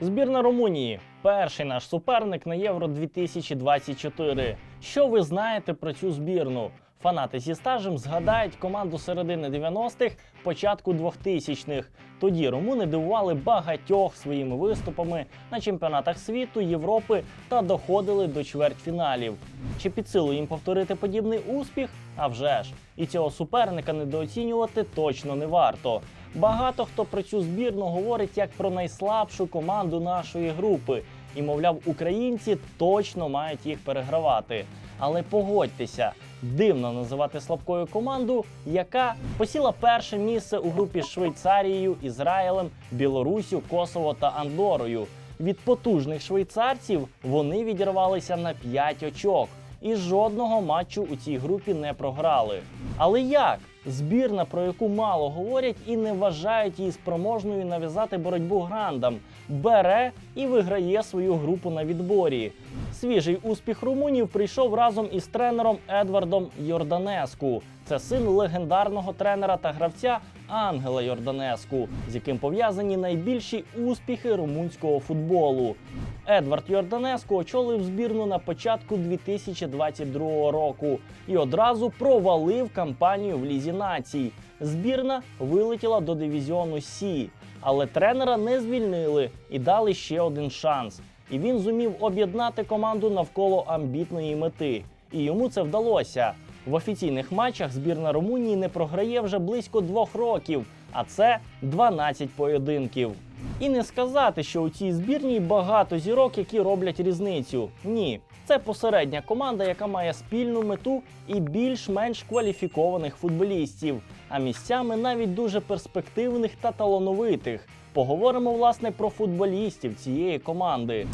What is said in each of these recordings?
Збірна Румунії перший наш суперник на Євро 2024. Що ви знаєте про цю збірну? Фанати зі стажем згадають команду середини 90-х, початку 2000-х. Тоді румуни дивували багатьох своїми виступами на чемпіонатах світу, Європи та доходили до чвертьфіналів. Чи під силу їм повторити подібний успіх? А вже ж. І цього суперника недооцінювати точно не варто. Багато хто про цю збірну говорить як про найслабшу команду нашої групи. І, мовляв, українці точно мають їх перегравати. Але погодьтеся, дивно називати слабкою команду, яка посіла перше місце у групі з Швейцарією, Ізраїлем, Білоруссю, Косово та Андорою. Від потужних швейцарців вони відірвалися на 5 очок і жодного матчу у цій групі не програли. Але як? Збірна, про яку мало говорять і не вважають її спроможною нав'язати боротьбу грандам, бере і виграє свою групу на відборі. Свіжий успіх румунів прийшов разом із тренером Едвардом Йорданеску. Це син легендарного тренера та гравця Ангела Йорданеску, з яким пов'язані найбільші успіхи румунського футболу. Едвард Йорданеску очолив збірну на початку 2022 року і одразу провалив кампанію в Лізі націй. Збірна вилетіла до дивізіону Сі, але тренера не звільнили і дали ще один шанс. І він зумів об'єднати команду навколо амбітної мети. І йому це вдалося. В офіційних матчах збірна Румунії не програє вже близько двох років, а це 12 поєдинків. І не сказати, що у цій збірній багато зірок, які роблять різницю. Ні, це посередня команда, яка має спільну мету і більш-менш кваліфікованих футболістів, а місцями навіть дуже перспективних та талановитих. Поговоримо власне про футболістів цієї команди.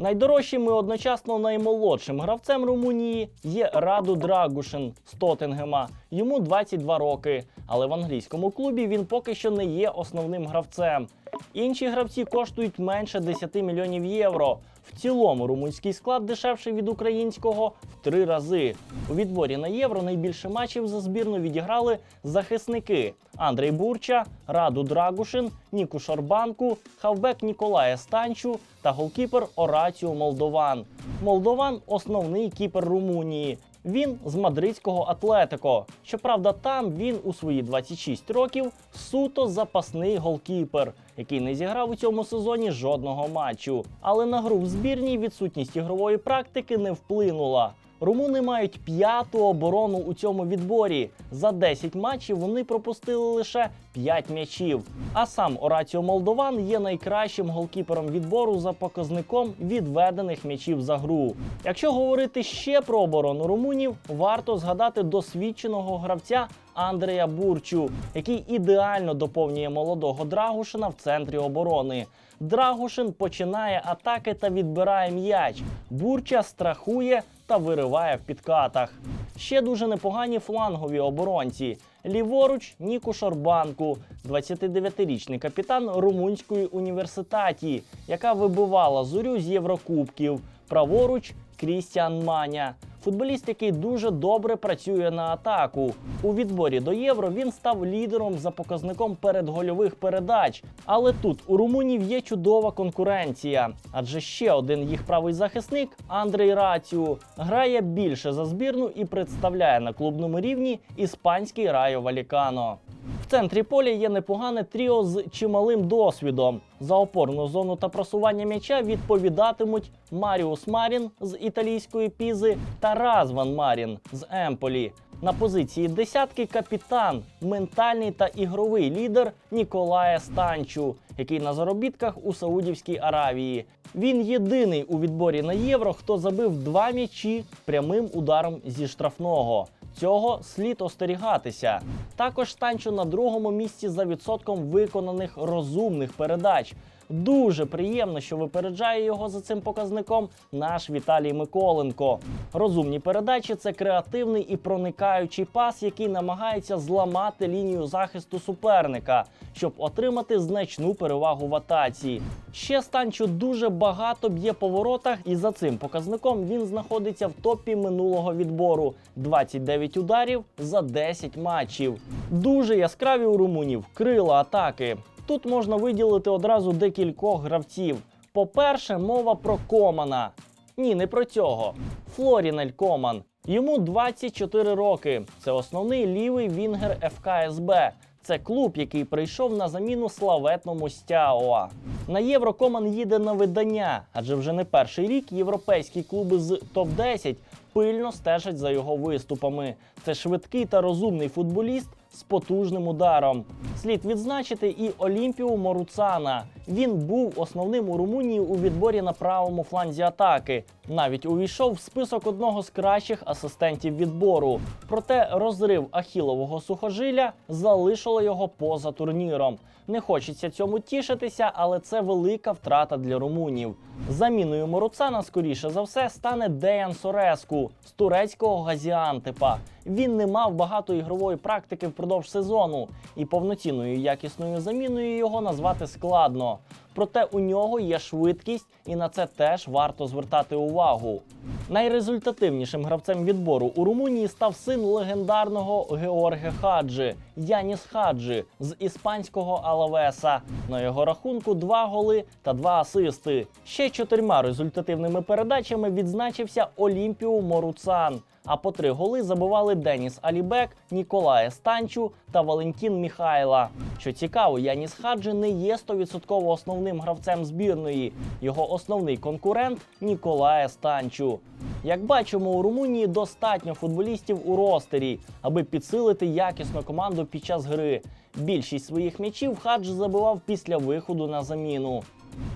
Найдорожчим і одночасно наймолодшим гравцем Румунії є Раду Драгушин з Тоттенгема. Йому 22 роки, але в англійському клубі він поки що не є основним гравцем. Інші гравці коштують менше 10 мільйонів євро. В цілому румунський склад дешевший від українського в три рази. У відборі на євро найбільше матчів за збірну відіграли захисники Андрій Бурча, Раду Драгушин, Ніку Шорбанку, хавбек Ніколая Станчу та голкіпер Ораціо Молдован. Молдован основний кіпер Румунії. Він з мадридського Атлетико. Щоправда, там він у свої 26 років суто запасний голкіпер, який не зіграв у цьому сезоні жодного матчу. Але на гру в збірній відсутність ігрової практики не вплинула. Румуни мають п'яту оборону у цьому відборі. За 10 матчів вони пропустили лише 5 м'ячів. А сам Ораціо Молдован є найкращим голкіпером відбору за показником відведених м'ячів за гру. Якщо говорити ще про оборону румунів, варто згадати досвідченого гравця Андрея Бурчу, який ідеально доповнює молодого Драгушина в центрі оборони. Драгушин починає атаки та відбирає м'яч. Бурча страхує та вириває в підкатах. Ще дуже непогані флангові оборонці. Ліворуч Ніку Шорбанку, 29-річний капітан румунської університаті, яка вибивала зорю з Єврокубків. Праворуч Крістіан Маня. Футболіст, який дуже добре працює на атаку. У відборі до євро він став лідером за показником передгольових передач. Але тут у румунів є чудова конкуренція, адже ще один їх правий захисник Андрей Раціу грає більше за збірну і представляє на клубному рівні іспанський Райо Валікано. Центрі поля є непогане тріо з чималим досвідом. За опорну зону та просування м'яча відповідатимуть Маріус Марін з італійської пізи та Разван Марін з Емполі. На позиції десятки капітан, ментальний та ігровий лідер Ніколая Станчу, який на заробітках у Саудівській Аравії. Він єдиний у відборі на євро, хто забив два м'ячі прямим ударом зі штрафного. Цього слід остерігатися. Також станчу на другому місці за відсотком виконаних розумних передач. Дуже приємно, що випереджає його за цим показником наш Віталій Миколенко. Розумні передачі це креативний і проникаючий пас, який намагається зламати лінію захисту суперника, щоб отримати значну перевагу в атаці. Ще Станчо дуже багато б'є по воротах, і за цим показником він знаходиться в топі минулого відбору 29 ударів за 10 матчів. Дуже яскраві у румунів крила атаки. Тут можна виділити одразу декількох гравців. По-перше, мова про Комана. Ні, не про цього. Флорінель Коман. Йому 24 роки. Це основний лівий вінгер ФК СБ. Це клуб, який прийшов на заміну славетному Стяоа. На євро Коман їде на видання, адже вже не перший рік європейські клуби з топ-10 пильно стежать за його виступами. Це швидкий та розумний футболіст з потужним ударом. Слід відзначити і Олімпіу Моруцана. Він був основним у Румунії у відборі на правому фланзі атаки. Навіть увійшов в список одного з кращих асистентів відбору. Проте розрив ахілового сухожилля залишило його поза турніром. Не хочеться цьому тішитися, але це велика втрата для румунів. Заміною Моруцана, скоріше за все, стане Деян Сореску з турецького Газіантепа. Він не мав багато ігрової практики впродовж сезону, і повноцінною якісною заміною його назвати складно. Проте у нього є швидкість, і на це теж варто звертати увагу. Найрезультативнішим гравцем відбору у Румунії став син легендарного Георге Хаджи Яніс Хаджи з іспанського Алавеса. На його рахунку два голи та два асисти. Ще чотирма результативними передачами відзначився Олімпіу Моруцан. А по три голи забивали Деніс Алібек, Ніколає Станчу та Валентін Міхайла. Що цікаво, Яніс Хаджи не є 100% основним гравцем збірної. Його основний конкурент Ніколає Станчу. Як бачимо, у Румунії достатньо футболістів у ростері, аби підсилити якісну команду під час гри. Більшість своїх м'ячів Хадж забивав після виходу на заміну.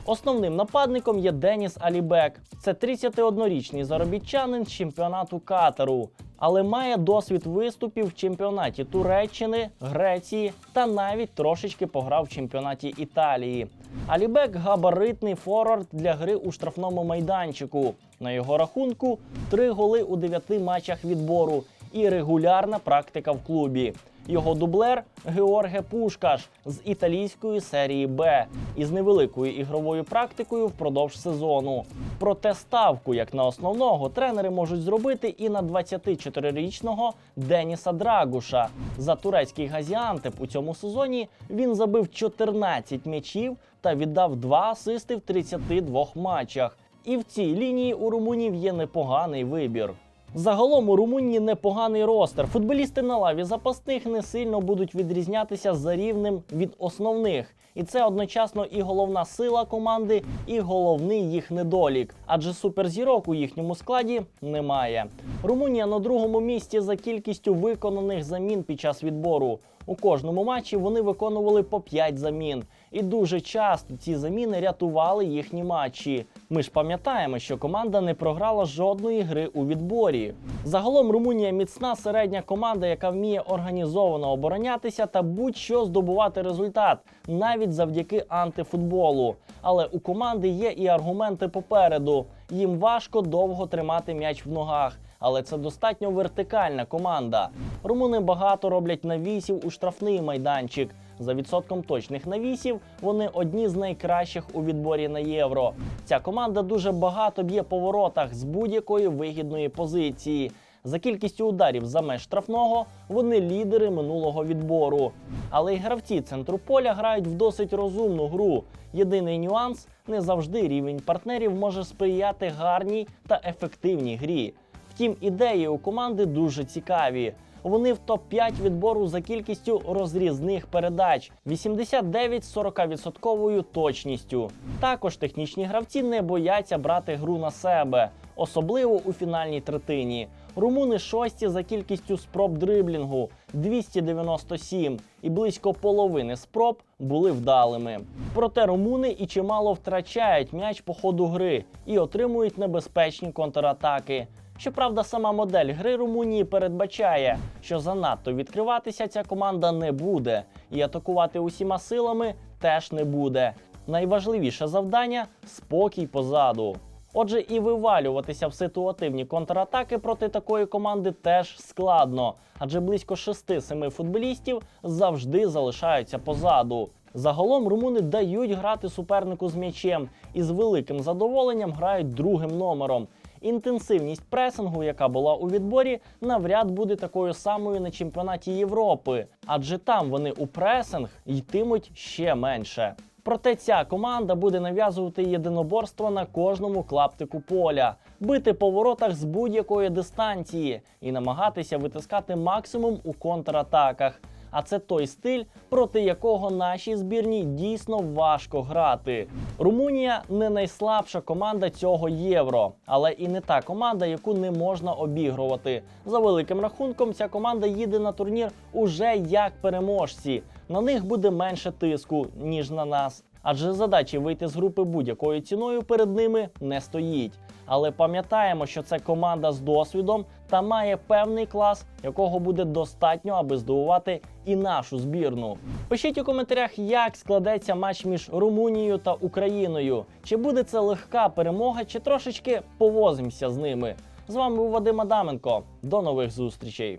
Основним нападником є Деніс Алібек. Це 31-річний заробітчанин з чемпіонату Катару, але має досвід виступів в чемпіонаті Туреччини, Греції та навіть трошечки пограв в чемпіонаті Італії. Алібек габаритний форвард для гри у штрафному майданчику. На його рахунку три голи у дев'яти матчах відбору і регулярна практика в клубі. Його дублер Георге Пушкаш з італійської серії Б із невеликою ігровою практикою впродовж сезону. Проте ставку, як на основного, тренери можуть зробити і на 24-річного Деніса Драгуша. За турецький Газіантеп у цьому сезоні він забив 14 м'ячів та віддав 2 асисти в 32 матчах. І в цій лінії у румунів є непоганий вибір. Загалом у Румунії непоганий ростер. Футболісти на лаві запасних не сильно будуть відрізнятися за рівнем від основних. І це одночасно і головна сила команди, і головний їх недолік. Адже суперзірок у їхньому складі немає. Румунія на другому місці за кількістю виконаних замін під час відбору. У кожному матчі вони виконували по 5 замін. І дуже часто ці заміни рятували їхні матчі. Ми ж пам'ятаємо, що команда не програла жодної гри у відборі. Загалом Румунія міцна середня команда, яка вміє організовано оборонятися та будь-що здобувати результат, навіть завдяки антифутболу. Але у команди є і аргументи попереду. Їм важко довго тримати м'яч в ногах. Але це достатньо вертикальна команда. Румуни багато роблять навісів у штрафний майданчик. За відсотком точних навісів вони одні з найкращих у відборі на євро. Ця команда дуже багато б'є по воротах з будь-якої вигідної позиції. За кількістю ударів за меж штрафного вони лідери минулого відбору. Але й гравці центру поля грають в досить розумну гру. Єдиний нюанс не завжди рівень партнерів може сприяти гарній та ефективній грі. Втім, ідеї у команди дуже цікаві. Вони в топ-5 відбору за кількістю розрізних передач 89 з 40% точністю. Також технічні гравці не бояться брати гру на себе, особливо у фінальній третині. Румуни шості за кількістю спроб дриблінгу 297, і близько половини спроб були вдалими. Проте румуни і чимало втрачають м'яч по ходу гри і отримують небезпечні контратаки. Щоправда, сама модель гри Румунії передбачає, що занадто відкриватися ця команда не буде, і атакувати усіма силами теж не буде. найважливіше завдання спокій позаду. Отже, і вивалюватися в ситуативні контратаки проти такої команди теж складно, адже близько 6-7 футболістів завжди залишаються позаду. Загалом румуни дають грати супернику з м'ячем і з великим задоволенням грають другим номером. Інтенсивність пресингу, яка була у відборі, навряд буде такою самою на чемпіонаті Європи, адже там вони у пресинг йтимуть ще менше. Проте ця команда буде нав'язувати єдиноборство на кожному клаптику поля, бити по воротах з будь-якої дистанції і намагатися витискати максимум у контратаках. А це той стиль, проти якого нашій збірні дійсно важко грати. Румунія не найслабша команда цього євро, але і не та команда, яку не можна обігрувати. За великим рахунком, ця команда їде на турнір уже як переможці. На них буде менше тиску, ніж на нас. Адже задачі вийти з групи будь-якою ціною перед ними не стоїть. Але пам'ятаємо, що це команда з досвідом та має певний клас, якого буде достатньо, аби здивувати і нашу збірну. Пишіть у коментарях, як складеться матч між Румунією та Україною. Чи буде це легка перемога, чи трошечки повозимося з ними. З вами був Вадим Адаменко. До нових зустрічей.